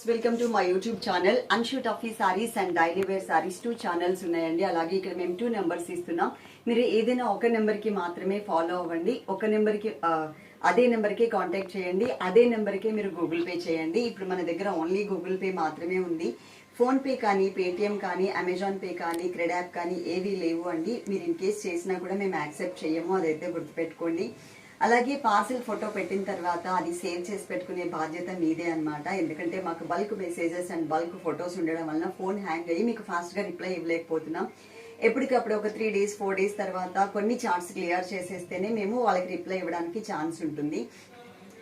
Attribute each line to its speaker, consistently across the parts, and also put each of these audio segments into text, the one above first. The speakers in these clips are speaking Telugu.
Speaker 1: Welcome to my YouTube channel Anshu Tuffy saris and daily wear saris two channels ఉన్నాయండి. అలాగే ఇక్కడ మేము టూ నెంబర్స్ ఇస్తున్నాం. మీరు ఏదైనా ఒక నెంబర్కి మాత్రమే ఫాలో అవ్వండి. ఒక నెంబర్కి అదే నెంబర్కే కాంటాక్ట్ చేయండి. అదే నెంబర్కే మీరు గూగుల్ పే చేయండి. ఇప్పుడు మన దగ్గర ఓన్లీ గూగుల్ పే మాత్రమే ఉంది. ఫోన్ పే కానీ పేటిఎం కానీ అమెజాన్ పే కానీ క్రెడ్ యాప్ కానీ ఏవి లేవు అండి. మీరు ఇన్ కేస్ చేసినా కూడా మేము యాక్సెప్ట్ చేయము. అదైతే గుర్తుపెట్టుకోండి. అలాగే పార్సిల్ ఫోటో పెట్టిన తర్వాత అది సేవ్ చేసి పెట్టుకునే బాధ్యత మీదే అన్నమాట. ఎందుకంటే మాకు bulk messages and bulk photos ఉండడం వలన ఫోన్ హ్యాంగ్ అయ్యి మీకు ఫాస్ట్గా రిప్లై ఇవ్వలేకపోతున్నాం. ఎప్పటికప్పుడు ఒక త్రీ డేస్ ఫోర్ డేస్ తర్వాత కొన్ని చార్ట్స్ క్లియర్ చేసేస్తేనే మేము వాళ్ళకి రిప్లై ఇవ్వడానికి ఛాన్స్ ఉంటుంది.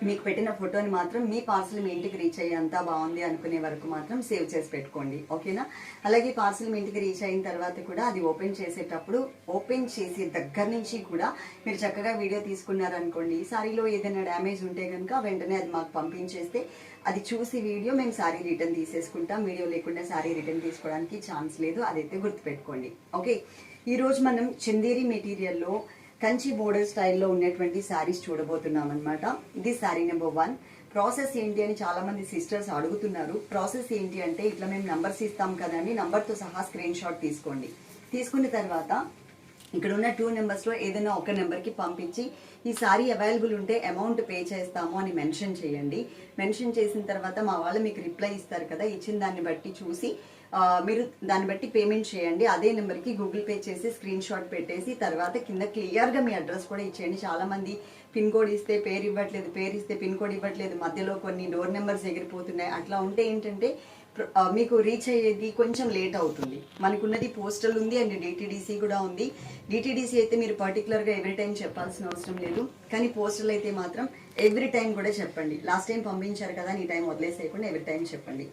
Speaker 1: మీకు పెట్టిన ఫోటోని మాత్రం మీ పార్సల్ మీ ఇంటికి రీచ్ అయ్యేంత అంతా బాగుంది అనుకునే వరకు మాత్రం సేవ్ చేసి పెట్టుకోండి. ఓకేనా? అలాగే పార్సల్ మీ ఇంటికి రీచ్ అయిన తర్వాత కూడా అది ఓపెన్ చేసేటప్పుడు ఓపెన్ చేసే దగ్గర నుంచి కూడా మీరు చక్కగా వీడియో తీసుకున్నారనుకోండి సారీలో ఏదైనా డ్యామేజ్ ఉంటే కనుక వెంటనే అది మాకు పంపించేస్తే అది చూసి వీడియో మేము సారీ రిటర్న్ తీసేసుకుంటాం. వీడియో లేకుండా సారీ రిటర్న్ తీసుకోవడానికి ఛాన్స్ లేదు. అదైతే గుర్తుపెట్టుకోండి. ఓకే? ఈరోజు మనం చందేరి మెటీరియల్లో కంచి బోర్డర్ స్టైల్లో ఉన్నటువంటి శారీస్ చూడబోతున్నాం అనమాట ఇది శారీ నెంబర్ వన్. ప్రాసెస్ ఏంటి అని చాలా మంది సిస్టర్స్ అడుగుతున్నారు. ప్రాసెస్ ఏంటి అంటే ఇట్లా మేము నంబర్స్ ఇస్తాం కదా అని నంబర్తో సహా స్క్రీన్ షాట్ తీసుకోండి. తీసుకున్న తర్వాత ఇక్కడ ఉన్న టూ నెంబర్స్లో ఏదైనా ఒక నెంబర్కి పంపించి ఈ సారీ అవైలబుల్ ఉంటే అమౌంట్ పే చేస్తాము అని మెన్షన్ చేయండి. మెన్షన్ చేసిన తర్వాత మా వాళ్ళు మీకు రిప్లై ఇస్తారు కదా ఇచ్చిన దాన్ని బట్టి చూసి మీరు దాన్ని బట్టి పేమెంట్ చేయండి. అదే నెంబర్కి గూగుల్ పే చేసి స్క్రీన్ షాట్ పెట్టేసి తర్వాత కింద క్లియర్గా మీ అడ్రస్ కూడా ఇచ్చేయండి. చాలామంది పిన్ కోడ్ ఇస్తే పేరు ఇవ్వట్లేదు పేరు ఇస్తే పిన్ కోడ్ ఇవ్వట్లేదు. మధ్యలో కొన్ని డోర్ నెంబర్స్ ఎగిరిపోతున్నాయి. అట్లా ఉంటే ఏంటంటే మీకు రీచ్ అయ్యేది కొంచెం లేట్ అవుతుంది. మనకున్నది పోస్టల్ ఉంది అండ్ డిటీడీసీ కూడా ఉంది. డిటీడీసీ అయితే మీరు పర్టికులర్గా ఎవ్రీ టైం చెప్పాల్సిన అవసరం లేదు. కానీ పోస్టల్ అయితే మాత్రం ఎవ్రీ టైం కూడా చెప్పండి. లాస్ట్ టైం పంపించారు కదా ఈ టైం వదిలేసేయకుండా ఎవ్రీ టైం చెప్పండి.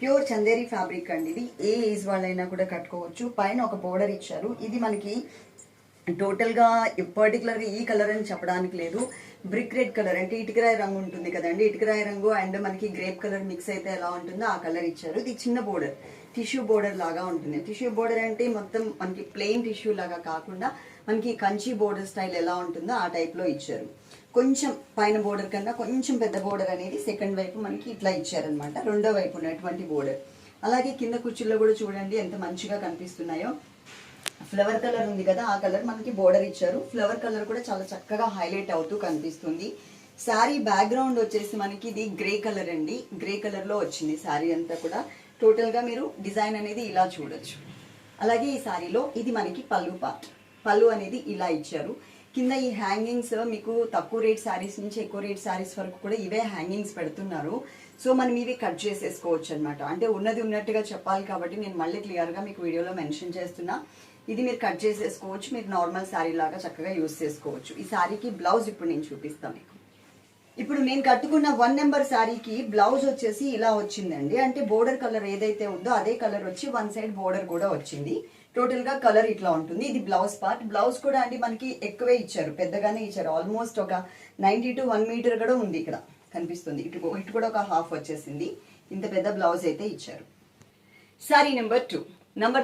Speaker 1: ప్యూర్ చందేరి ఫ్యాబ్రిక్ అండి ఇది. ఏ ఏజ్ వాళ్ళైనా కూడా కట్టుకోవచ్చు. పైన ఒక బోర్డర్ ఇచ్చారు. ఇది మనకి టోటల్గా పర్టికులర్గా ఈ కలర్ అని చెప్పడానికి లేదు. బ్రిక్ రెడ్ కలర్ అంటే ఇటుకరాయి రంగు ఉంటుంది కదండి. ఇటుకరాయి రంగు అండ్ మనకి గ్రేప్ కలర్ మిక్స్ అయితే ఎలా ఉంటుందో ఆ కలర్ ఇచ్చారు. ఇది చిన్న బోర్డర్ టిష్యూ బోర్డర్ లాగా ఉంటుంది. టిష్యూ బోర్డర్ అంటే మొత్తం మనకి ప్లెయిన్ టిష్యూ లాగా కాకుండా మనకి కంచి బోర్డర్ స్టైల్ ఎలా ఉంటుందో ఆ టైప్లో ఇచ్చారు. కొంచెం పైన బోర్డర్ కన్నా కొంచెం పెద్ద బోర్డర్ అనేది సెకండ్ వైపు మనకి ఇట్లా ఇచ్చారనమాట రెండో వైపు ఉన్నటువంటి బోర్డర్ అలాగే కింద కుర్చీల్లో కూడా చూడండి ఎంత మంచిగా కనిపిస్తున్నాయో. ఫ్లవర్ కలర్ ఉంది కదా ఆ కలర్ మనకి బోర్డర్ ఇచ్చారు. ఫ్లవర్ కలర్ కూడా చాలా చక్కగా హైలైట్ అవుతూ కనిపిస్తుంది. శారీ బ్యాక్గ్రౌండ్ వచ్చేసి మనకి ఇది గ్రే కలర్ అండి. గ్రే కలర్లో వచ్చింది శారీ అంతా కూడా. టోటల్గా మీరు డిజైన్ అనేది ఇలా చూడొచ్చు. అలాగే ఈ శారీలో ఇది మనకి పళ్ళు పార్ట్. పళ్ళు అనేది ఇలా ఇచ్చారు. కింద ఈ హ్యాంగింగ్స్ మీకు తక్కువ రేట్ శారీస్ నుంచి ఎక్కువ రేట్ శారీస్ వరకు కూడా ఇవే హ్యాంగింగ్స్ పెడుతున్నారు. సో మనం ఇవి కట్ చేసేసుకోవచ్చు అనమాట అంటే ఉన్నది ఉన్నట్టుగా చెప్పాలి కాబట్టి నేను మళ్ళీ క్లియర్గా మీకు వీడియోలో మెన్షన్ చేస్తున్నా. ఇది మీరు కట్ చేసేసుకోవచ్చు మీరు నార్మల్ శారీ లాగా చక్కగా యూస్ చేసుకోవచ్చు. ఈ శారీకి బ్లౌజ్ ఇప్పుడు నేను చూపిస్తాను మీకు. ఇప్పుడు నేను కట్టుకున్న వన్ నెంబర్ శారీకి బ్లౌజ్ వచ్చేసి ఇలా వచ్చిందండి. అంటే బోర్డర్ కలర్ ఏదైతే ఉందో అదే కలర్ వచ్చి వన్ సైడ్ బోర్డర్ కూడా వచ్చింది. టోటల్గా కలర్ ఇట్లా ఉంటుంది. ఇది బ్లౌజ్ పార్ట్ బ్లౌజ్ కూడా అండి మనకి ఎక్కువే ఇచ్చారు. పెద్దగానే ఇచ్చారు. ఆల్మోస్ట్ ఒక నైన్టీ టు వన్ మీటర్ కూడా ఉంది ఇక్కడ. కనిపిస్తుంది. ఇటు ఇటు కూడా ఒక హాఫ్ వచ్చేసింది. ఇంత పెద్ద బ్లౌజ్ అయితే ఇచ్చారు. శారీ నెంబర్ టూ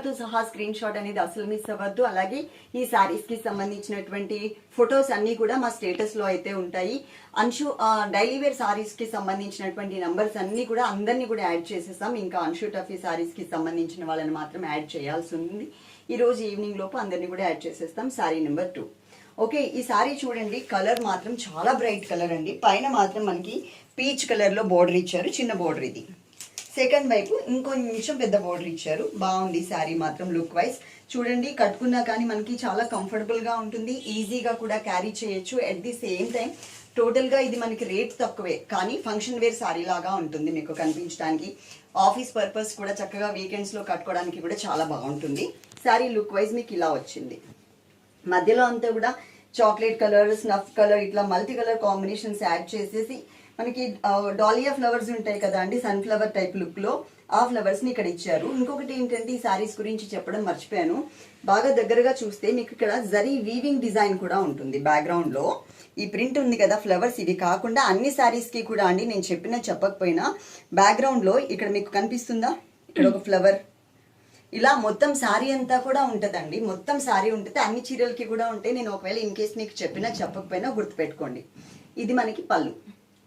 Speaker 1: తో సహా స్క్రీన్ షాట్ అనేది అసలు మిస్ అవ్వద్దు. అలాగే ఈ సారీస్కి సంబంధించినటువంటి ఫొటోస్ అన్ని కూడా మా స్టేటస్లో అయితే ఉంటాయి. అంశు డైలీ వేర్ సారీస్కి సంబంధించినటువంటి నంబర్స్ అన్ని కూడా అందరినీ కూడా యాడ్ చేసేసాం ఇంకా అంశు టఫీ సారీస్కి సంబంధించిన వాళ్ళని మాత్రం యాడ్ చేయాల్సి ఉంది. ఈ రోజు ఈవినింగ్ లోపు అందరినీ కూడా యాడ్ చేసేస్తాం సారీ నెంబర్ టూ ఓకే ఈ సారీ చూడండి కలర్ మాత్రం చాలా బ్రైట్ కలర్ అండి. పైన మాత్రం మనకి పీచ్ కలర్లో బోర్డర్ ఇచ్చారు చిన్న బోర్డర్ ఇది. సెకండ్ వైపు ఇంకొంచెం పెద్ద బోర్డర్ ఇచ్చారు. బాగుంది శారీ మాత్రం లుక్ వైజ్ చూడండి కట్టుకున్నా కానీ మనకి చాలా కంఫర్టబుల్గా ఉంటుంది. ఈజీగా కూడా క్యారీ చేయొచ్చు అట్ ది సేమ్ టైం టోటల్గా ఇది మనకి రేట్ తక్కువే కానీ ఫంక్షన్ వేర్ శారీ లాగా ఉంటుంది మీకు కనిపించడానికి. ఆఫీస్ పర్పస్ కూడా చక్కగా వీకెండ్స్లో కట్టుకోవడానికి కూడా చాలా బాగుంటుంది. శారీ లుక్ వైజ్ మీకు ఇలా వచ్చింది. మధ్యలో అంతా కూడా చాక్లెట్ కలర్ స్నఫ్ కలర్ ఇట్లా మల్టీ కలర్ కాంబినేషన్స్ యాడ్ చేసేసి మనకి ఆ, డాలియా ఫ్లవర్స్ ఉంటాయి కదా అండి సన్ఫ్లవర్ టైప్ లుక్లో. ఆ ఫ్లవర్స్ని ఇక్కడ ఇచ్చారు. ఇంకొకటి ఏంటంటే ఈ సారీస్ గురించి చెప్పడం మర్చిపోయాను. బాగా దగ్గరగా చూస్తే మీకు ఇక్కడ జరీ వీవింగ్ డిజైన్ కూడా ఉంటుంది బ్యాక్గ్రౌండ్లో ఈ ప్రింట్ ఉంది కదా ఫ్లవర్స్ ఇవి కాకుండా అన్ని శారీస్కి కూడా అండి నేను చెప్పినా చెప్పకపోయినా బ్యాక్గ్రౌండ్లో ఇక్కడ మీకు కనిపిస్తుందా? ఇక్కడ ఒక ఫ్లవర్ ఇలా మొత్తం శారీ అంతా కూడా ఉంటుందండి. మొత్తం శారీ ఉంటుంది. అన్ని చీరలకి కూడా ఉంటాయి. నేను ఒకవేళ ఇన్ కేస్ మీకు చెప్పినా చెప్పకపోయినా గుర్తుపెట్టుకోండి. ఇది మనకి పళ్ళు.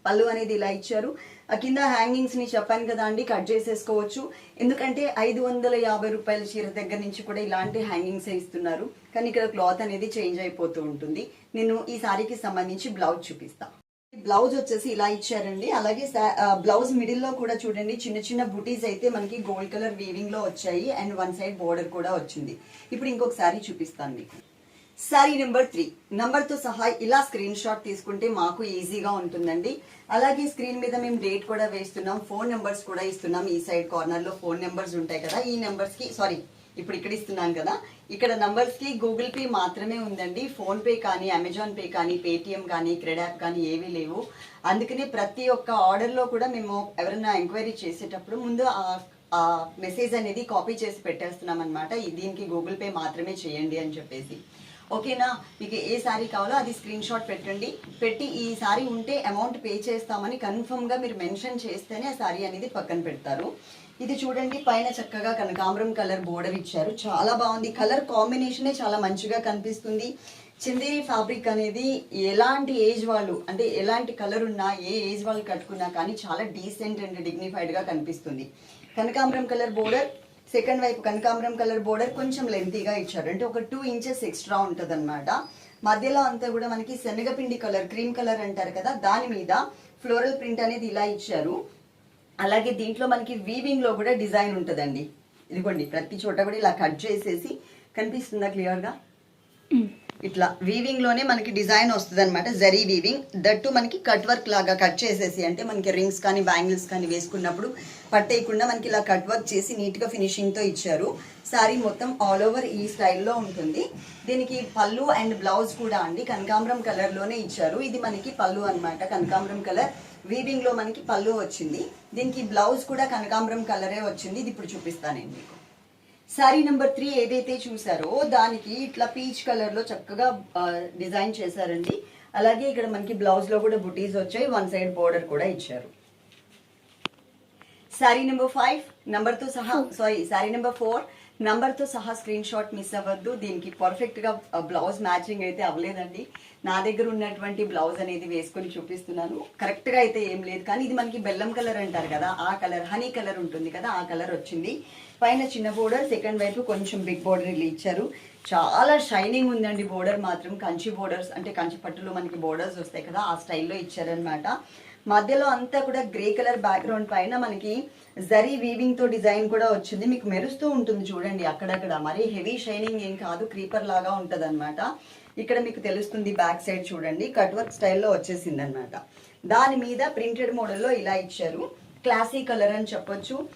Speaker 1: పళ్ళు అనేది ఇలా ఇచ్చారు. ఆ కింద హ్యాంగింగ్స్ని చెప్పాను కదా అండి కట్ చేసేసుకోవచ్చు. ఎందుకంటే ఐదు వందల యాభై రూపాయల చీర దగ్గర నుంచి కూడా ఇలాంటి హ్యాంగింగ్స్ ఇస్తున్నారు. కానీ ఇక్కడ క్లాత్ అనేది చేంజ్ అయిపోతూ ఉంటుంది. నేను ఈ సారీకి సంబంధించి బ్లౌజ్ చూపిస్తా. బ్లౌజ్ వచ్చేసి ఇలా ఇచ్చారండి. అలాగే బ్లౌజ్ మిడిల్లో కూడా చూడండి చిన్న చిన్న బుటీస్ అయితే మనకి గోల్డ్ కలర్ వీవింగ్లో వచ్చాయి. అండ్ వన్ సైడ్ బోర్డర్ కూడా వచ్చింది. ఇప్పుడు ఇంకొక సారీ చూపిస్తాను మీకు. శారీ నెంబర్ త్రీ నంబర్తో సహా ఇలా స్క్రీన్ షాట్ తీసుకుంటే మాకు ఈజీగా ఉంటుందండి. అలాగే స్క్రీన్ మీద మేము డేట్ కూడా వేస్తున్నాం ఫోన్ నెంబర్స్ కూడా ఇస్తున్నాం. ఈ సైడ్ కార్నర్లో ఫోన్ నెంబర్స్ ఉంటాయి కదా ఈ నెంబర్స్కి సారీ ఇప్పుడు ఇక్కడ ఇస్తున్నాను కదా. ఇక్కడ నంబర్స్కి గూగుల్ పే మాత్రమే ఉందండి. ఫోన్ పే కానీ అమెజాన్ పే కానీ పేటిఎం కానీ క్రెడాప్ యాప్ కానీ ఏవీ లేవు. అందుకనే ప్రతి ఒక్క ఆర్డర్లో కూడా మేము ఎవరైనా ఎంక్వైరీ చేసేటప్పుడు ముందు ఆ మెసేజ్ అనేది కాపీ చేసి పెట్టేస్తున్నాం అనమాట దీనికి గూగుల్ పే మాత్రమే చేయండి అని చెప్పేసి. ఓకేనా? మీకు ఏ శారీ కావాలో అది స్క్రీన్ షాట్ పెట్టండి. పెట్టి ఈ సారీ ఉంటే అమౌంట్ పే చేస్తామని కన్ఫర్మ్గా మీరు మెన్షన్ చేస్తేనే ఆ శారీ అనేది పక్కన పెడతారు. ఇది చూడండి పైన చక్కగా కనకాంబరం కలర్ బోర్డర్ ఇచ్చారు. చాలా బాగుంది. కలర్ కాంబినేషనే చాలా మంచిగా కనిపిస్తుంది. చందేరి ఫ్యాబ్రిక్ అనేది ఎలాంటి ఏజ్ వాళ్ళు అంటే ఎలాంటి కలర్ ఉన్నా ఏ ఏజ్ వాళ్ళు కట్టుకున్నా కానీ చాలా డీసెంట్ అండ్ డిగ్నిఫైడ్గా కనిపిస్తుంది. కనకాంబరం కలర్ బోర్డర్ సెకండ్ వైపు కనకాంబరం కలర్ బోర్డర్ కొంచెం లెంతీగా ఇచ్చారు. అంటే ఒక టూ ఇంచెస్ ఎక్స్ట్రా ఉంటుంది మధ్యలో అంతా కూడా మనకి శనగపిండి కలర్ క్రీమ్ కలర్ అంటారు కదా దాని మీద ఫ్లోరల్ ప్రింట్ అనేది ఇలా ఇచ్చారు. అలాగే దీంట్లో మనకి వీవింగ్లో కూడా డిజైన్ ఉంటుందండి. ఇదిగోండి ప్రతి చోట కూడా ఇలా కట్ చేసేసి కనిపిస్తుందా క్లియర్గా ఇట్లా వీవింగ్లోనే మనకి డిజైన్ వస్తుంది అనమాట జరీ వీవింగ్ దట్టు మనకి కట్ వర్క్ లాగా కట్ చేసేసి అంటే మనకి రింగ్స్ కానీ బ్యాంగిల్స్ కానీ వేసుకున్నప్పుడు పట్టేయకుండా మనకి ఇలా కట్ వర్క్ చేసి నీట్గా ఫినిషింగ్తో ఇచ్చారు. శారీ మొత్తం ఆల్ ఓవర్ ఈ స్టైల్లో ఉంటుంది. దీనికి పళ్ళు అండ్ బ్లౌజ్ కూడా అండి. కనకాంబరం కలర్లోనే ఇచ్చారు. ఇది మనకి పళ్ళు అన్నమాట. కనకాంబరం కలర్ వీవింగ్లో మనకి పళ్ళు వచ్చింది. దీనికి బ్లౌజ్ కూడా కనకాంబరం కలరే వచ్చింది. ఇది ఇప్పుడు చూపిస్తానండి మీకు. సారీ నెంబర్ త్రీ ఏదైతే చూసారో దానికి ఇట్లా పీచ్ కలర్లో చక్కగా డిజైన్ చేశారండి. అలాగే ఇక్కడ మనకి బ్లౌజ్లో కూడా బుటీస్ వచ్చాయి. వన్ సైడ్ బోర్డర్ కూడా ఇచ్చారు. సారీ నెంబర్ ఫైవ్ నంబర్తో సహా సారీ సారీ నెంబర్ ఫోర్ నంబర్తో సహా స్క్రీన్ షాట్ మిస్ అవ్వద్దు. దీనికి పర్ఫెక్ట్గా బ్లౌజ్ మ్యాచింగ్ అయితే అవ్వలేదండి. నా దగ్గర ఉన్నటువంటి బ్లౌజ్ అనేది వేసుకొని చూపిస్తున్నాను. కరెక్ట్గా అయితే ఏం లేదు. కానీ ఇది మనకి బెల్లం కలర్ అంటారు కదా ఆ కలర్ హనీ కలర్ ఉంటుంది కదా ఆ కలర్ వచ్చింది. పైన చిన్న బోర్డర్ సెకండ్ వైపు కొంచెం బిగ్ బోర్డర్ ఇలా ఇచ్చారు. చాలా షైనింగ్ ఉందండి బోర్డర్ మాత్రం. కంచి బోర్డర్స్ అంటే కంచి పట్టులో మనకి బోర్డర్స్ వస్తాయి కదా ఆ స్టైల్లో ఇచ్చారనమాట మధ్యలో అంతా కూడా గ్రే కలర్ బ్యాక్గ్రౌండ్ పైన మనకి జరీ వీవింగ్తో డిజైన్ కూడా వచ్చింది. మీకు మెరుస్తూ ఉంటుంది చూడండి అక్కడక్కడ. మరి హెవీ షైనింగ్ ఏం కాదు క్రీపర్ లాగా ఉంటది ఇక్కడ మీకు తెలుస్తుంది బ్యాక్ సైడ్ చూడండి. కట్ వర్క్ స్టైల్లో వచ్చేసింది అనమాట దాని మీద ప్రింటెడ్ మోడల్లో ఇలా ఇచ్చారు. క్లాసీ కలర్ అని చెప్పొచ్చు.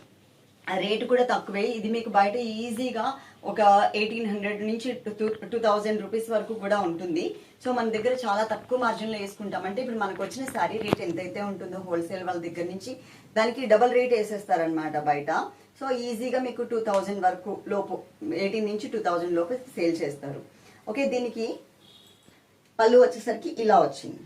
Speaker 1: రేటు కూడా తక్కువే. ఇది మీకు బయట ఈజీగా ఒక ఎయిటీన్ హండ్రెడ్ నుంచి టూ టూ థౌజండ్ రూపీస్ వరకు కూడా ఉంటుంది. సో మన దగ్గర చాలా తక్కువ మార్జిన్లో వేసుకుంటాం. అంటే ఇప్పుడు మనకు వచ్చిన శారీ రేట్ ఎంతైతే ఉంటుందో హోల్సేల్ వాళ్ళ దగ్గర నుంచి దానికి డబల్ రేట్ వేసేస్తారనమాట బయట. సో ఈజీగా మీకు టూ థౌజండ్ వరకు లోపు ఎయిటీన్ నుంచి టూ థౌజండ్ లోపు సేల్ చేస్తారు. ఓకే దీనికి పళ్ళు వచ్చేసరికి ఇలా వచ్చింది.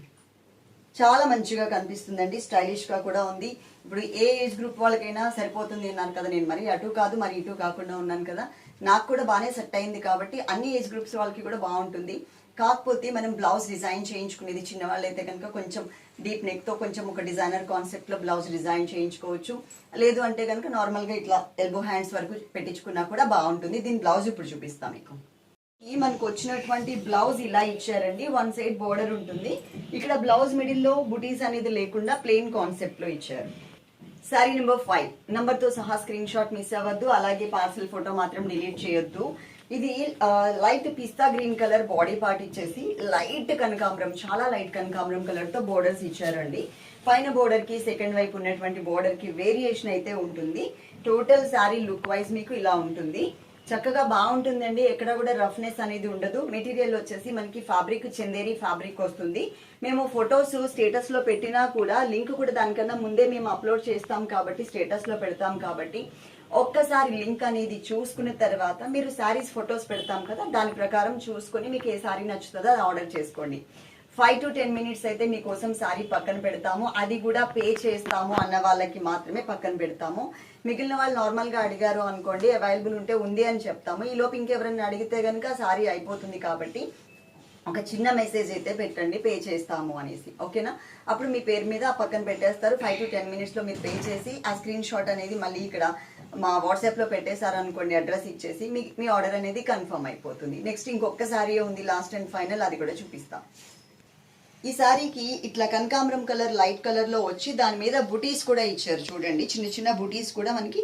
Speaker 1: చాలా మంచిగా కనిపిస్తుందండి. స్టైలిష్గా కూడా ఉంది. ఇప్పుడు ఏ ఏజ్ గ్రూప్ వాళ్ళకైనా సరిపోతుంది అన్నాను కదా నేను మరి అటు కాదు మరి ఇటు కాకుండా ఉన్నాను కదా. నాకు కూడా బాగానే సెట్ అయింది కాబట్టి అన్ని ఏజ్ గ్రూప్స్ వాళ్ళకి కూడా బాగుంటుంది. కాకపోతే మనం బ్లౌజ్ డిజైన్ చేయించుకునేది చిన్న అయితే కనుక కొంచెం డీప్ నెక్తో కొంచెం ఒక డిజైనర్ కాన్సెప్ట్లో బ్లౌజ్ డిజైన్ చేయించుకోవచ్చు. లేదు అంటే కనుక నార్మల్గా ఇట్లా ఎల్బో హ్యాండ్స్ వరకు పెట్టించుకున్నా కూడా బాగుంటుంది. దీని బ్లౌజ్ ఇప్పుడు చూపిస్తాం మీకు. ఈ మనకు వచ్చినటువంటి బ్లౌజ్ ఇలా ఇచ్చారండి. వన్ సైడ్ బోర్డర్ ఉంటుంది. ఇక్కడ బ్లౌజ్ మిడిల్లో బుటీస్ అనేది లేకుండా ప్లెయిన్ కాన్సెప్ట్లో ఇచ్చారు. సారీ నెంబర్ ఫైవ్ నంబర్తో సహా స్క్రీన్ షాట్ మిస్ అవ్వద్దు. అలాగే పార్సల్ ఫోటో మాత్రం డిలీట్ చేయొద్దు. ఇది light pista green colour body part ఇచ్చేసి లైట్ కనకాంబరం చాలా లైట్ కనకాంబరం కలర్తో బోర్డర్స్ ఇచ్చారండి. పైన బోర్డర్కి సెకండ్ వైపు ఉన్నటువంటి బోర్డర్కి వేరియేషన్ అయితే ఉంటుంది. టోటల్ శారీ లుక్ వైజ్ మీకు ఇలా ఉంటుంది. చక్కగా బాగుంటుందండి. ఎక్కడ కూడా రఫ్నెస్ అనేది ఉండదు. మెటీరియల్ వచ్చేసి మనకి ఫ్యాబ్రిక్ చెందేరి ఫ్యాబ్రిక్ వస్తుంది. మేము ఫొటోస్ స్టేటస్లో పెట్టినా కూడా లింక్ కూడా దానికన్నా ముందే మేము అప్లోడ్ చేస్తాం కాబట్టి స్టేటస్లో పెడతాం కాబట్టి ఒక్కసారి లింక్ అనేది చూసుకున్న తర్వాత మీరు శారీస్ ఫొటోస్ పెడతాం కదా దాని ప్రకారం చూసుకొని మీకు ఏ శారీ నచ్చుతుందో అది ఆర్డర్ చేసుకోండి. ఫైవ్ టు టెన్ మినిట్స్ అయితే మీకోసం సారీ పక్కన పెడతాము. అది కూడా పే చేస్తాము అన్న వాళ్ళకి మాత్రమే పక్కన పెడతాము. మిగిలిన వాళ్ళు నార్మల్గా అడిగారు అనుకోండి అవైలబుల్ ఉంటే ఉంది అని చెప్తాము. ఈ లోపు ఇంకెవరైనా అడిగితే కనుక సారీ అయిపోతుంది కాబట్టి ఒక చిన్న మెసేజ్ అయితే పెట్టండి పే చేస్తాము అనేసి. ఓకేనా అప్పుడు మీ పేరు మీద పక్కన పెట్టేస్తారు. ఫైవ్ టు టెన్ మినిట్స్లో మీరు పే చేసి ఆ స్క్రీన్ షాట్ అనేది మళ్ళీ ఇక్కడ మా వాట్సాప్లో పెట్టేశారనుకోండి అడ్రస్ ఇచ్చేసి మీ మీ ఆర్డర్ అనేది కన్ఫర్మ్ అయిపోతుంది. నెక్స్ట్ ఇంకొకసారి ఉంది లాస్ట్ అండ్ ఫైనల్ అది కూడా చూపిస్తాం. ఈ సారీకి ఇట్లా కనకాంబరం కలర్ లైట్ కలర్లో వచ్చి దాని మీద బుటీస్ కూడా ఇచ్చారు చూడండి. చిన్న చిన్న బుటీస్ కూడా మనకి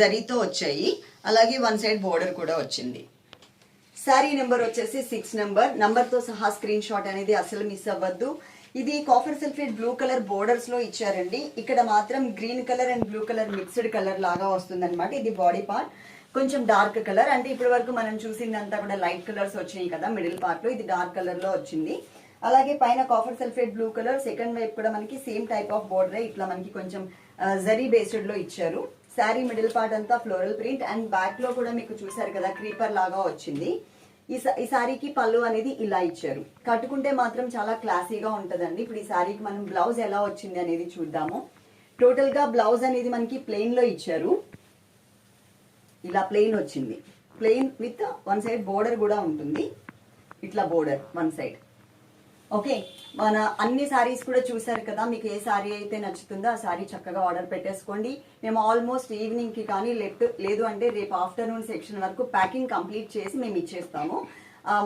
Speaker 1: జరీతో వచ్చాయి. అలాగే వన్ సైడ్ బోర్డర్ కూడా వచ్చింది. శారీ నెంబర్ వచ్చేసి సిక్స్ నెంబర్. నంబర్తో సహా స్క్రీన్ షాట్ అనేది అసలు మిస్ అవ్వద్దు. ఇది కాఫర్ సల్ఫేట్ బ్లూ కలర్ బోర్డర్స్లో ఇచ్చారండి. ఇక్కడ మాత్రం green colour and blue colour mixed colour లాగా వస్తుందన్నమాట. ఇది బాడీ పార్ట్. కొంచెం డార్క్ కలర్. అంటే ఇప్పటి వరకు మనం చూసిందంతా కూడా లైట్ కలర్స్ వచ్చినాయి కదా మిడిల్ పార్ట్లో. ఇది డార్క్ కలర్లో వచ్చింది. అలాగే పైన copper sulphate blue colour second వైపు కూడా మనకి సేమ్ టైప్ ఆఫ్ బోర్డరే ఇట్లా మనకి కొంచెం జరీ బేస్డ్లో ఇచ్చారు. శారీ మిడిల్ పార్ట్ అంతా ఫ్లోరల్ ప్రింట్ అండ్ బ్యాక్లో కూడా మీకు చూసారు కదా క్రీపర్ లాగా వచ్చింది. ఈ ఈ శారీకి పళ్ళు అనేది ఇలా ఇచ్చారు. కట్టుకుంటే మాత్రం చాలా క్లాసీగా ఉంటదండి. ఇప్పుడు ఈ శారీకి మనం బ్లౌజ్ ఎలా వచ్చింది అనేది చూద్దాము. టోటల్గా బ్లౌజ్ అనేది మనకి ప్లెయిన్లో ఇచ్చారు. ఇలా ప్లెయిన్ వచ్చింది. Plain with one side border కూడా ఉంటుంది. ఇట్లా బోర్డర్ వన్ సైడ్ ఓకే మన అన్ని సారీస్ కూడా చూసారు కదా మీకు ఏ సారీ అయితే నచ్చుతుందో ఆ సారీ చక్కగా ఆర్డర్ పెట్టేసుకోండి. మేము ఆల్మోస్ట్ ఈవినింగ్కి కానీ లెట్ లేదు అంటే రేపు ఆఫ్టర్నూన్ సెక్షన్ వరకు ప్యాకింగ్ కంప్లీట్ చేసి మేము ఇచ్చేస్తాము.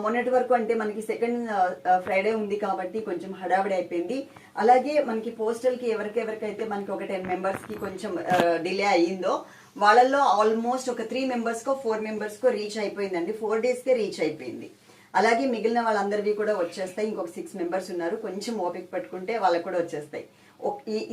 Speaker 1: మొన్నటి వరకు అంటే మనకి సెకండ్ ఫ్రైడే ఉంది కాబట్టి కొంచెం హడావిడి అయిపోయింది. అలాగే మనకి పోస్టల్కి ఎవరికెవరికైతే మనకి ఒక టెన్ మెంబర్స్కి కొంచెం డిలే అయ్యిందో వాళ్ళల్లో ఆల్మోస్ట్ ఒక త్రీ మెంబర్స్ కో ఫోర్ మెంబర్స్ కో రీచ్ అయిపోయిందండి. ఫోర్ డేస్ కే రీచ్ అయిపోయింది. అలాగే మిగిలిన వాళ్ళందరివి కూడా వచ్చేస్తాయి. ఇంకొక సిక్స్ మెంబర్స్ ఉన్నారు. కొంచెం ఓపిక పట్టుకుంటే వాళ్ళకి కూడా వచ్చేస్తాయి.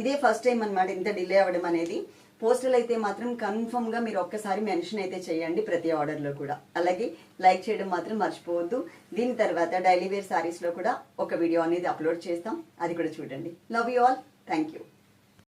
Speaker 1: ఇదే ఫస్ట్ టైం అన్నమాట ఇంత డిలే అవ్వడం అనేది. పోస్టల్ అయితే మాత్రం కన్ఫర్మ్గా మీరు ఒక్కసారి మెన్షన్ అయితే చేయండి ప్రతి ఆర్డర్లో కూడా. అలాగే లైక్ చేయడం మాత్రం మర్చిపోవద్దు. దీని తర్వాత డైలీ వేర్ సారీస్లో కూడా ఒక వీడియో అనేది అప్లోడ్ చేస్తాం. అది కూడా చూడండి. Love you all thank you